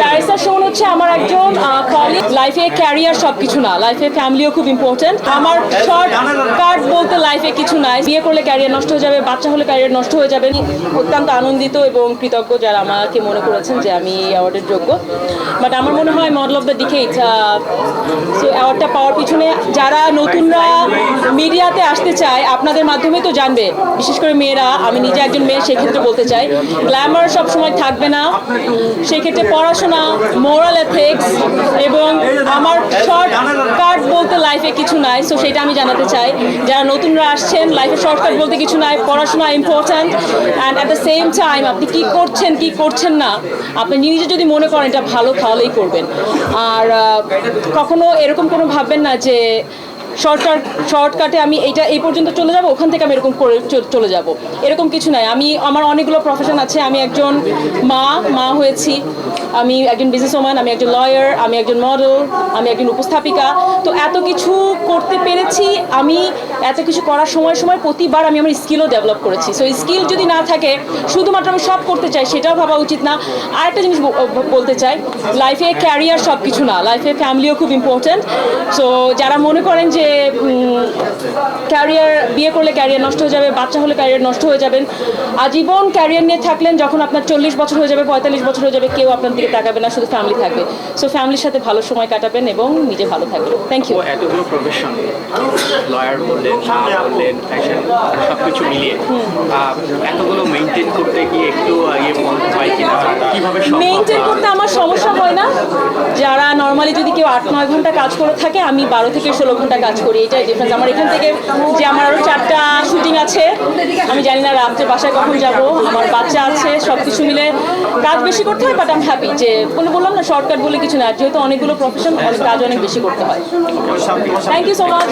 Barrister শোন হচ্ছে আমার একজন কলিগ লাইফে ক্যারিয়ার সব কিছু না। লাইফে ফ্যামিলিও খুব ইম্পর্টেন্ট আমার শর্ট কাট বলতে লাইফে কিছু নাই। বিয়ে করলে ক্যারিয়ার নষ্ট হয়ে যাবে, বাচ্চা হলে ক্যারিয়ার নষ্ট হয়ে যাবে। অত্যন্ত আনন্দিত এবং কৃতজ্ঞ যারা আমাকে মনে করেছেন যে আমি অ্যাওয়ার্ডের যোগ্য। বাট আমার মনে হয় model of the decade so অ্যাওয়ার্ডটা পাওয়ার পিছনে যারা নতুনরা মিডিয়াতে আসতে চায়, আপনাদের মাধ্যমে তো জানবে। বিশেষ করে মেয়েরা, আমি নিজে একজন মেয়ে, সেক্ষেত্রে বলতে চাই। গ্ল্যামার সব সময় থাকবে না। সেক্ষেত্রে পড়াশোনা মোরাল এথিক্স এবং আমার শর্টকাট বলতে লাইফে কিছু নাই সো সেটা আমি জানাতে চাই। যারা নতুনরা আসছেন লাইফে শর্টকাট বলতে কিছু নাই, পড়াশোনা important and at the same time আপনি কি করছেন কি করছেন না, আপনি নিজে যদি মনে করেন এটা ভালো, তাহলেই করবেন। আর কখনো এরকম কোনো ভাববেন না যে শর্টকাট শর্টকাটে আমি এইটা, এই পর্যন্ত চলে যাব, ওখান থেকে আমি এরকম করে চলে যাব। এরকম কিছু নাই। আমি, আমার অনেকগুলো প্রফেশন আছে। আমি একজন মা মা হয়েছি। আমি একজন বিজনেস ওম্যান আমি একজন লয়ার আমি একজন মডেল আমি একজন উপস্থাপিকা। তো এত কিছু করতে পেরেছি, আমি এত কিছু করার সময় সময় প্রতিবার আমি আমার স্কিলও ডেভেলপ করেছি। সো স্কিল যদি না থাকে, শুধুমাত্র আমি সব করতে চাই, সেটাও ভাবা উচিত না। আর একটা জিনিস বলতে চাই লাইফে ক্যারিয়ার সব কিছু না লাইফে ফ্যামিলিও খুব ইম্পর্ট্যান্ট সো যারা মনে করেন যে ক্যারিয়ার বিয়ে করলে ক্যারিয়ার নষ্ট হয়ে যাবে, বাচ্চা হলে ক্যারিয়ার নষ্ট হয়ে যাবেন, আজীবন ক্যারিয়ার নিয়ে থাকলেন যখন আপনার চল্লিশ বছর হয়ে যাবে, পঁয়তাল্লিশ বছর হয়ে যাবে, কেউ আপনার দিকে তাকাবে না শুধু ফ্যামিলি থাকবে। সো ফ্যামিলির সাথে ভালো সময় কাটাবেন এবং নিজে ভালো থাকবেন। থ্যাংক ইউ এতগুলো প্রফেশন লয়ার বললেন বললেন ফ্যাশন সব কিছু মিলিয়ে এতগুলো মেনটেন করতে গিয়ে একটু ইয়ে হয় কিনা কীভাবে মেনটেন করতে আমার সমস্যা হয় না। যারা নর্মালি যদি কেউ আট নয় ঘণ্টা কাজ করে থাকে আমি বারো থেকে ষোলো ঘণ্টা কাজ করি। এটাই ডিফারেন্স আমার এখান থেকে যে আমার আরও চারটা শুটিং আছে আমি জানি না রাত্রে বাসায় কখন যাব আমার বাচ্চা আছে সব কিছু মিলে কাজ বেশি করতে হয় বাট আমি হ্যাপি যে কোনো বললাম না শর্টকাট বলে কিছু না যেহেতু অনেকগুলো প্রফেশন অনেক কাজ অনেক বেশি করতে হয় থ্যাংক ইউ সো মাচ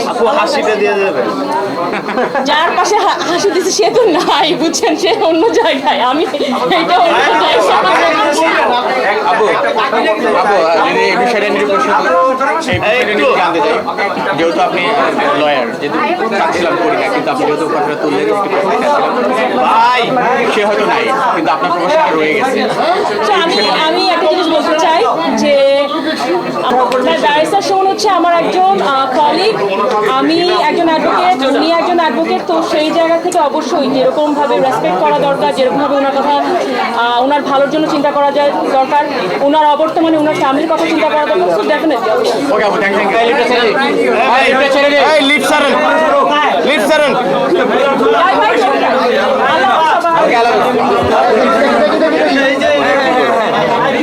যার পাশে হা- হাসি দিচ্ছে সে তো নাই বুঝছেন সে অন্য জায়গায় আমি এটা অন্য জায়গায় আবু আবু যদি এই বিষয়টা নিয়ে প্রশ্ন এই বিষয়টা নিয়ে জানতে চাই যেহেতু আপনি লয়ার যেহেতু চাচ্ছিলাম করি না কিন্তু আপনি যেহেতু কথাটা তুললেন একটু ভাই সে হয়তো নাই কিন্তু আপনার প্রফেশনটা রয়ে গেছে। আমি আমি একটা জিনিস বলতে চাই যে ব্যারিস্টার শোন হচ্ছে আমার একজন কলিগ আমি একজন অ্যাডভোকেট উনি একজন অ্যাডভোকেট তো সেই জায়গা থেকে অবশ্যই যেরকম ভাবে রেসপেক্ট করা দরকার যেরকম ভাবে ওনার কথা ওনার ভালোর জন্য চিন্তা করা যায় দরকার। ওনার অবর্তমানে ওনার ফ্যামিলির কথা চিন্তা করা দরকার সো ডেফিনেটলি লিপ সারেন লিপ সারেন